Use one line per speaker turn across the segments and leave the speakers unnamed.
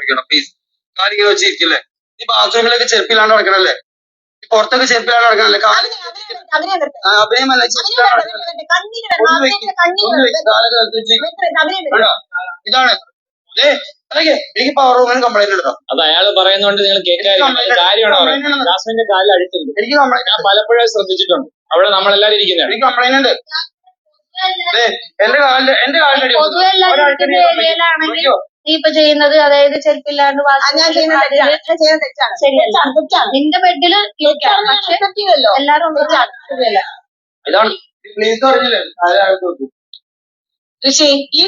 പഠിക്കണം പ്ലീസ് കാലിങ്ങനെ വെച്ചിരിക്കില്ലേ? ഈ ബാത്റൂമിലൊക്കെ ചെരുപ്പിലാണ് നടക്കണല്ലേ? ഈ പുറത്തൊക്കെ ചെരുപ്പിലാണ് നടക്കണല്ലേ? കാൽ അഭിനയമല്ല? ഇതാണ്. എനിക്ക് പവർ റൂമിന് കംപ്ലൈന്റ് എടുക്കാം
അത് അയാൾ പറയുന്നോണ്ട് നിങ്ങൾ കേൾക്കാതിരിക്കുന്നത് കാര്യമാണ് പറയുന്നത്? ജാസ്മിന്റെ കാലിൽ അടിച്ചിട്ടുണ്ട്
എനിക്ക് കംപ്ലൈന്റ്
ഞാൻ പലപ്പോഴും ശ്രദ്ധിച്ചിട്ടുണ്ട്. അവിടെ നമ്മളെല്ലാരും ഇരിക്കുന്നതാണ്.
എനിക്ക് കംപ്ലൈന്റ് ഉണ്ട്. ദേ, എന്റെ കാലിന്റെ എന്റെ കാലിന്റെ അടി
നീ ഇപ്പൊ ചെയ്യുന്നത്? അതായത് ചെരുപ്പില്ലാണ്ട്. നിന്റെ
ബെഡിൽ.
എല്ലാരും.
ഋഷി ഈ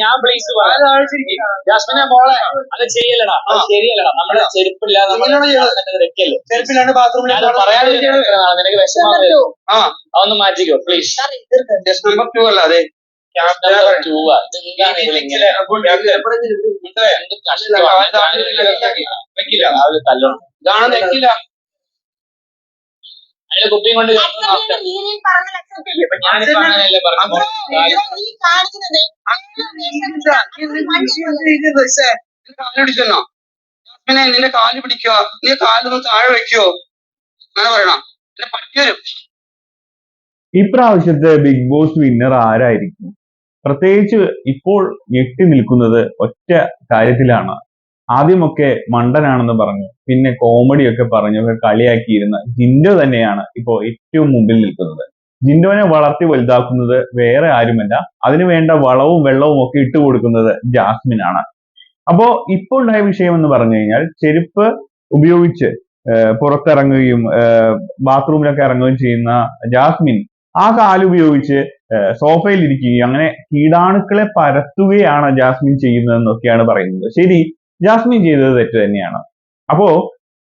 ഞാൻ പ്ലീസ്. ജാസ്മിനെ മോളെ അത് ചെയ്യലടാ. അത് ശരിയല്ലടാ. നമ്മൾ
ചെയ്യണത്.
വെക്കല്ലേ.
ചെരുപ്പില്ലാണ്ട് ബാത്റൂമിൽ
ഞാൻ നിനക്ക് വിഷമം
ആ
അതൊന്ന് മാറ്റിക്കോ പ്ലീസ്
നമ്പർ ടു ഇതാണ് വെക്കില്ല.
അതിന്റെ കുപ്പിയും കൊണ്ട്
കാലുപിടിച്ചെന്നോ പിന്നെ നിന്റെ കാൽ പിടിക്കുക. നീ കാലൊന്ന് താഴെ വെക്കോ. അങ്ങനെ പറയണം. പിന്നെ പറ്റി വരും
ഇപ്രാവശ്യത്തെ ബിഗ് ബോസ് വിന്നർ ആരായിരിക്കും? പ്രത്യേകിച്ച് ഇപ്പോൾ ഞെട്ടി നിൽക്കുന്നത് ഒറ്റ കാര്യത്തിലാണ്. ആദ്യമൊക്കെ മണ്ടനാണെന്ന് പറഞ്ഞു. പിന്നെ കോമഡിയൊക്കെ പറഞ്ഞു കളിയാക്കിയിരുന്ന ജിൻഡോ തന്നെയാണ് ഇപ്പോൾ ഏറ്റവും മുമ്പിൽ നിൽക്കുന്നത്. ജിൻഡോനെ വളർത്തി വലുതാക്കുന്നത് വേറെ ആരുമല്ല. അതിനു വേണ്ട വളവും വെള്ളവും ഒക്കെ ഇട്ടു കൊടുക്കുന്നത് ജാസ്മിൻ ആണ്. അപ്പോ ഇപ്പോൾ ഉണ്ടായ വിഷയം എന്ന് പറഞ്ഞു കഴിഞ്ഞാൽ ചെരുപ്പ് ഉപയോഗിച്ച് പുറത്തിറങ്ങുകയും ബാത്റൂമിലൊക്കെ ഇറങ്ങുകയും ചെയ്യുന്ന ജാസ്മിൻ ആ കാലുപയോഗിച്ച് സോഫയിൽ ഇരിക്കുകയും അങ്ങനെ കീടാണുക്കളെ പരത്തുകയാണ് ജാസ്മിൻ ചെയ്യുന്നതെന്നൊക്കെയാണ് പറയുന്നത്. ശരി ജാസ്മിൻ ചെയ്തത് തെറ്റ് തന്നെയാണ്. അപ്പോ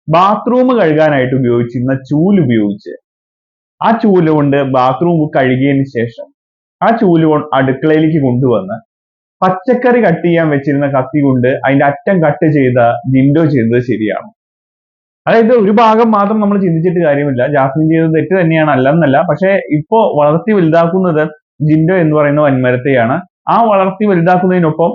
ബാത്റൂം കഴുകാനായിട്ട് ഉപയോഗിച്ചിരുന്ന ചൂൽ ഉപയോഗിച്ച് ആ ചൂൽ കൊണ്ട് ബാത്റൂം കഴുകിയതിന് ശേഷം ആ ചൂൽ അടുക്കളയിലേക്ക് കൊണ്ടുവന്ന് പച്ചക്കറി കട്ട് ചെയ്യാൻ വെച്ചിരുന്ന കത്തി കൊണ്ട് അതിന്റെ അറ്റം കട്ട് ചെയ്ത ജിൻഡോ ചെയ്തത് ശരിയാണ്. അതായത് ഒരു ഭാഗം മാത്രം നമ്മൾ ചിന്തിച്ചിട്ട് കാര്യമില്ല. ജാസ്മിൻ ചെയ്തത് തെറ്റ് തന്നെയാണ് അല്ലെന്നല്ല. പക്ഷെ ഇപ്പോ വളർത്തി വലുതാക്കുന്നത് ജിൻഡോ എന്ന് പറയുന്ന വൻമരത്തെയാണ് ആ വളർത്തി വലുതാക്കുന്നതിനൊപ്പം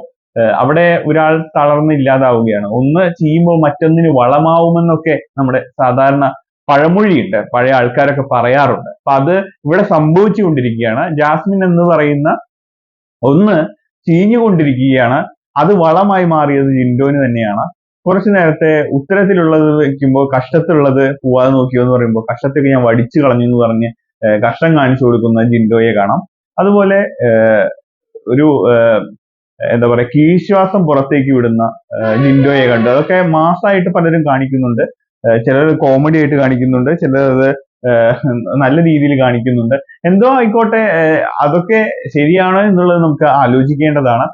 അവിടെ ഒരാൾ തളർന്ന് ഇല്ലാതാവുകയാണ്. ഒന്ന് ചെയ്യുമ്പോൾ മറ്റൊന്നിന് വളമാവുമെന്നൊക്കെ നമ്മുടെ സാധാരണ പഴമൊഴിയുണ്ട്. പഴയ ആൾക്കാരൊക്കെ പറയാറുണ്ട്. അപ്പൊ അത് ഇവിടെ സംഭവിച്ചുകൊണ്ടിരിക്കുകയാണ്. ജാസ്മിൻ എന്ന് പറയുന്ന ഒന്ന് ചീഞ്ഞുകൊണ്ടിരിക്കുകയാണ്. അത് വളമായി മാറിയത് ജിൻഡോന് തന്നെയാണ്. കുറച്ചു നേരത്തെ ഉത്തരത്തിലുള്ളത് വെക്കുമ്പോൾ കഷ്ടത്തിലുള്ളത് പോവാതെ നോക്കിയോ എന്ന് പറയുമ്പോൾ കഷ്ടത്തേക്ക് ഞാൻ വടിച്ചു കളഞ്ഞു എന്ന് പറഞ്ഞ് കഷ്ടം കാണിച്ചു കൊടുക്കുന്ന ജിൻഡോയെ കാണാം. അതുപോലെ ഒരു എന്താ പറയുക കീശ്വാസം പുറത്തേക്ക് വിടുന്ന ജിൻഡോയെ കണ്ടു. അതൊക്കെ മാസമായിട്ട് പലരും കാണിക്കുന്നുണ്ട്. ചിലർ കോമഡി ആയിട്ട് കാണിക്കുന്നുണ്ട് ചിലർ അത് നല്ല രീതിയിൽ കാണിക്കുന്നുണ്ട്. എന്തോ ആയിക്കോട്ടെ അതൊക്കെ ശരിയാണോ എന്നുള്ളത് നമുക്ക് ആലോചിക്കേണ്ടതാണ്.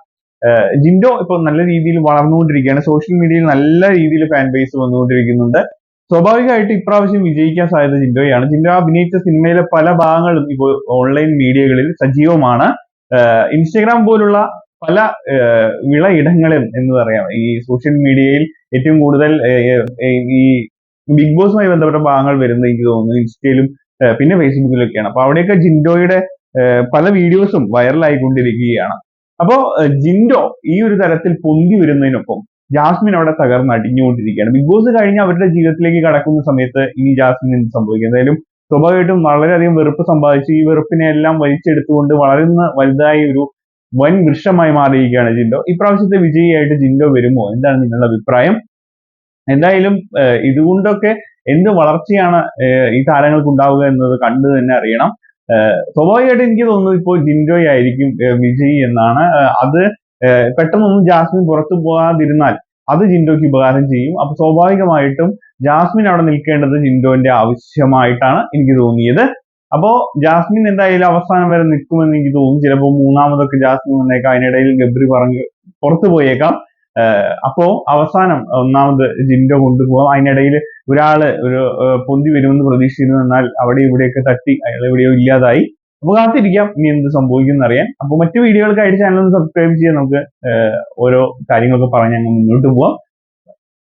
ജിൻഡോ ഇപ്പൊ നല്ല രീതിയിൽ വളർന്നുകൊണ്ടിരിക്കുകയാണ്. സോഷ്യൽ മീഡിയയിൽ നല്ല രീതിയിൽ ഫാൻ ബേസ് വന്നുകൊണ്ടിരിക്കുന്നുണ്ട്. സ്വാഭാവികമായിട്ട് ഇപ്രാവശ്യം വിജയിക്കാൻ സാധ്യത ജിൻഡോയാണ്. ജിൻഡോ അഭിനയിച്ച സിനിമയിലെ പല ഭാഗങ്ങളും ഇപ്പോൾ ഓൺലൈൻ മീഡിയകളിൽ സജീവമാണ്. ഇൻസ്റ്റഗ്രാം പോലുള്ള പല വിള ഇടങ്ങളും എന്ന് പറയാം. ഈ സോഷ്യൽ മീഡിയയിൽ ഏറ്റവും കൂടുതൽ ഈ ബിഗ് ബോസുമായി ബന്ധപ്പെട്ട ഭാഗങ്ങൾ വരുന്നത് എനിക്ക് തോന്നുന്നു. ഇൻസ്റ്റയിലും പിന്നെ ഫേസ്ബുക്കിലൊക്കെയാണ് അപ്പൊ അവിടെയൊക്കെ ജിൻഡോയുടെ പല വീഡിയോസും വൈറലായിക്കൊണ്ടിരിക്കുകയാണ് അപ്പോ ജിൻഡോ ഈ ഒരു തരത്തിൽ പൊന്തി വരുന്നതിനൊപ്പം ജാസ്മിൻ അവിടെ തകർന്ന് അടിഞ്ഞുകൊണ്ടിരിക്കുകയാണ്. ബിഗ് ബോസ് കഴിഞ്ഞ് അവരുടെ ജീവിതത്തിലേക്ക് കടക്കുന്ന സമയത്ത് ഇനി ജാസ്മിൻ എന്ത് സംഭവിക്കും? എന്തായാലും സ്വാഭാവികമായിട്ടും വളരെയധികം വെറുപ്പ് സമ്പാദിച്ചു ഈ വെറുപ്പിനെ എല്ലാം വലിച്ചെടുത്തുകൊണ്ട് വളരുന്ന വലുതായ ഒരു വൻ വൃക്ഷമായി മാറിയിരിക്കുകയാണ് ജിൻഡോ. ഇപ്രാവശ്യത്തെ വിജയിയായിട്ട് ജിൻഡോ വരുമോ? എന്താണ് നിങ്ങളുടെ അഭിപ്രായം? എന്തായാലും ഇതുകൊണ്ടൊക്കെ എന്ത് വളർച്ചയാണ് ഈ താരങ്ങൾക്ക് ഉണ്ടാവുക എന്നത് കണ്ടു തന്നെ അറിയണം. സ്വാഭാവികമായിട്ട് എനിക്ക് തോന്നുന്നത് ഇപ്പോൾ ജിൻഡോയായിരിക്കും വിജയി എന്നാണ്. അത് പെട്ടെന്നൊന്നും ജാസ്മിൻ പുറത്തു പോകാതിരുന്നാൽ അത് ജിൻഡോയ്ക്ക് ഉപകാരം ചെയ്യും. അപ്പൊ സ്വാഭാവികമായിട്ടും ജാസ്മിൻ അവിടെ നിൽക്കേണ്ടത് ജിൻഡോന്റെ ആവശ്യമായിട്ടാണ് എനിക്ക് തോന്നിയത്. അപ്പോ ജാസ്മിൻ എന്തായാലും അവസാനം വരെ നിൽക്കുമെന്ന് എനിക്ക് തോന്നും ചിലപ്പോൾ മൂന്നാമതൊക്കെ ജാസ്മിൻ വന്നേക്കാം. അതിനിടയിൽ ഗബ്രി പറഞ്ഞ് പുറത്തു പോയേക്കാം. അപ്പോ അവസാനം ഒന്നാമത് ജിൻഡോ കൊണ്ടുപോകാം. അതിനിടയിൽ ഒരാൾ ഒരു പൊന്തി വരുമെന്ന് പ്രതീക്ഷിച്ചിരുന്നു. എന്നാൽ അവിടെ ഇവിടെയൊക്കെ തട്ടി അയാൾ എവിടെയോ ഇല്ലാതായി. അപ്പൊ കാത്തിരിക്കാം. ഇനി എന്ത് സംഭവിക്കും അറിയാൻ. അപ്പൊ മറ്റു വീഡിയോകൾക്കായിട്ട് ചാനൽ ഒന്ന് സബ്സ്ക്രൈബ് ചെയ്യാൻ നമുക്ക് ഓരോ കാര്യങ്ങളൊക്കെ പറഞ്ഞ് അങ്ങ് മുന്നോട്ട് പോവാം.